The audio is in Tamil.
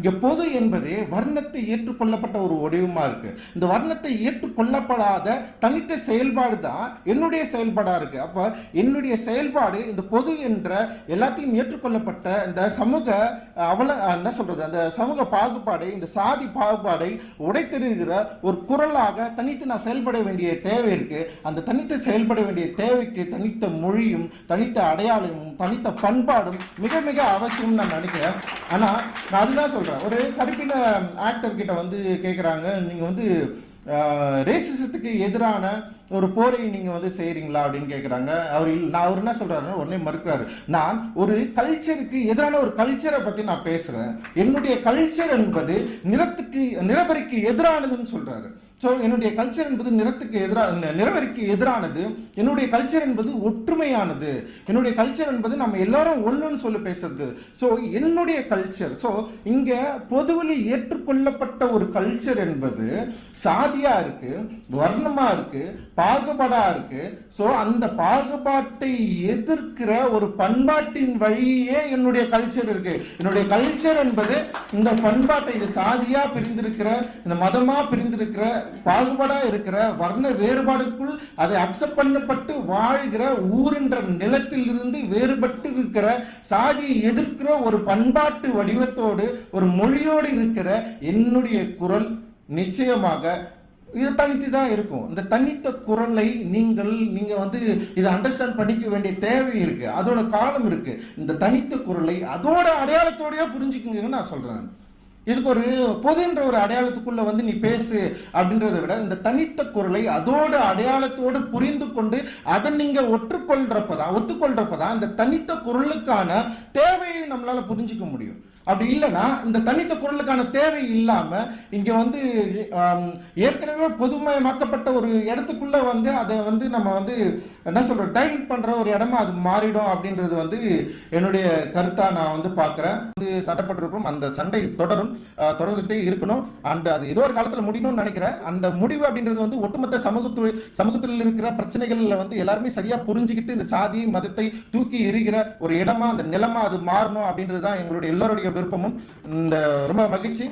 இங்கே பொது என்பது வர்ணத்தை ஏற்றுக்கொள்ளப்பட்ட ஒரு வடிவமாக இருக்கு. இந்த வர்ணத்தை ஏற்றுக்கொள்ளப்படாத தனித்த செயல்பாடு தான் என்னுடைய செயல்பாடாக இருக்கு. அப்போ என்னுடைய செயல்பாடு இந்த பொது என்ற எல்லாத்தையும் ஏற்றுக்கொள்ளப்பட்ட இந்த சமூக அவல என்ன சொல்றது? அந்த சமூக பாகுபாடை இந்த சாதி பாகுபாடை உடைத்தெறிகிற ஒரு குரலாக தனித்து நான் செயல்பட வேண்டிய தேவை இருக்கு. அந்த தனித்து செயல்பட வேண்டிய தேவைக்கு தனித்த மொழியும் தனித்த அடையாளமும் தனித்த பண்பாடும் மிக மிக அவசியம் நான் நினைக்கிறேன். ஆனால் நான் அதுதான் சொல்றேன். ஒரு கருப்பின ஆக்டர் கிட்ட வந்து கேக்குறாங்க. நீங்க வந்து ரேசிசத்துக்கு எதிரான ஒரு போரை நீங்கள் வந்து செய்கிறீங்களா அப்படின்னு கேட்குறாங்க அவர் நான் அவர் என்ன சொல்கிறாருன்னு உடனே மறுக்கிறாரு. நான் ஒரு கல்ச்சருக்கு எதிரான ஒரு கல்ச்சரை பற்றி நான் பேசுகிறேன் என்னுடைய கல்ச்சர் என்பது நிறத்துக்கு நிறவரிக்கு எதிரானதுன்னு சொல்கிறாரு ஸோ என்னுடைய கல்ச்சர் என்பது நிறத்துக்கு எதிராக நிறவரிக்கு எதிரானது. என்னுடைய கல்ச்சர் என்பது ஒற்றுமையானது. என்னுடைய கல்ச்சர் என்பது நம்ம எல்லாரும் ஒன்றுன்னு சொல்லி பேசுறது. ஸோ என்னுடைய கல்ச்சர் ஸோ இங்கே பொதுவில் ஏற்றுக்கொள்ளப்பட்ட ஒரு கல்ச்சர் என்பது சாதியா இருக்கு வர்ணமா இருக்கு பாகுபாடாக இருக்கு. ஸோ அந்த பாகுபாட்டை எதிர்க்கிற ஒரு பண்பாட்டின் வழியே என்னுடைய கல்ச்சர் இருக்கு. என்னுடைய கல்ச்சர் என்பது இந்த பண்பாட்டை இந்த சாதியா பிரிந்திருக்கிற இந்த மதமா பிரிந்திருக்கிற பாகுபாடாக இருக்கிற வர்ண வேறுபாடுக்குள் அதை அக்செப்ட் பண்ணப்பட்டு வாழ்கிற ஊரின்ற நிலத்தில் இருந்து வேறுபட்டு இருக்கிற சாதியை எதிர்க்கிற ஒரு பண்பாட்டு வடிவத்தோடு ஒரு மொழியோடு இருக்கிற என்னுடைய குரல் நிச்சயமாக இது தனித்து தான் இருக்கும். இந்த தனித்த குரலை நீங்கள் நீங்க வந்து இதை அண்டர்ஸ்டாண்ட் பண்ணிக்க வேண்டிய தேவை இருக்கு. அதோட காலம் இருக்கு. இந்த தனித்த குரலை அதோட அடையாளத்தோடய புரிஞ்சுக்குங்கன்னு நான் சொல்றேன். இதுக்கு ஒரு பொதுன்ற ஒரு அடையாளத்துக்குள்ள வந்து நீ பேசு அப்படின்றத விட இந்த தனித்த குரலை அதோட அடையாளத்தோடு புரிந்து கொண்டு அதை நீங்க ஒற்றுக்கொள்றப்பதான் ஒத்துக்கொள்றப்பதான் இந்த தனித்த குரலுக்கான தேவையை நம்மளால புரிஞ்சிக்க முடியும். அப்படி இல்லைன்னா இந்த தனித்த குரலுக்கான தேவை இல்லாம இங்க வந்து ஏற்கனவே பொதுமயமாக்கப்பட்ட ஒரு இடத்துக்குள்ள வந்து அதை வந்து நம்ம வந்து என்ன சொல்றோம் டைல்ட் பண்ற ஒரு இடமா அது மாறிடும் அப்படின்றது வந்து என்னுடைய கருத்தா நான் வந்து பார்க்குறேன் வந்து சட்டப்பட்டிருக்கும் அந்த சண்டை தொடரும். தொடர்ந்துகிட்டே இருக்கணும். அண்ட் அது ஏதோ ஒரு காலத்துல முடியணும்னு நினைக்கிறேன். அந்த முடிவு அப்படின்றது வந்து ஒட்டுமொத்த சமூகத்து சமூகத்தில் இருக்கிற பிரச்சனைகள்ல வந்து எல்லாருமே சரியா புரிஞ்சுக்கிட்டு இந்த சாதி மதத்தை தூக்கி எறிகிற ஒரு இடமா அந்த நிலமா அது மாறணும் அப்படின்றது தான் எங்களுடைய எல்லோருடைய விருப்பமும். இந்த ரொம்ப மகிழ்ச்சி.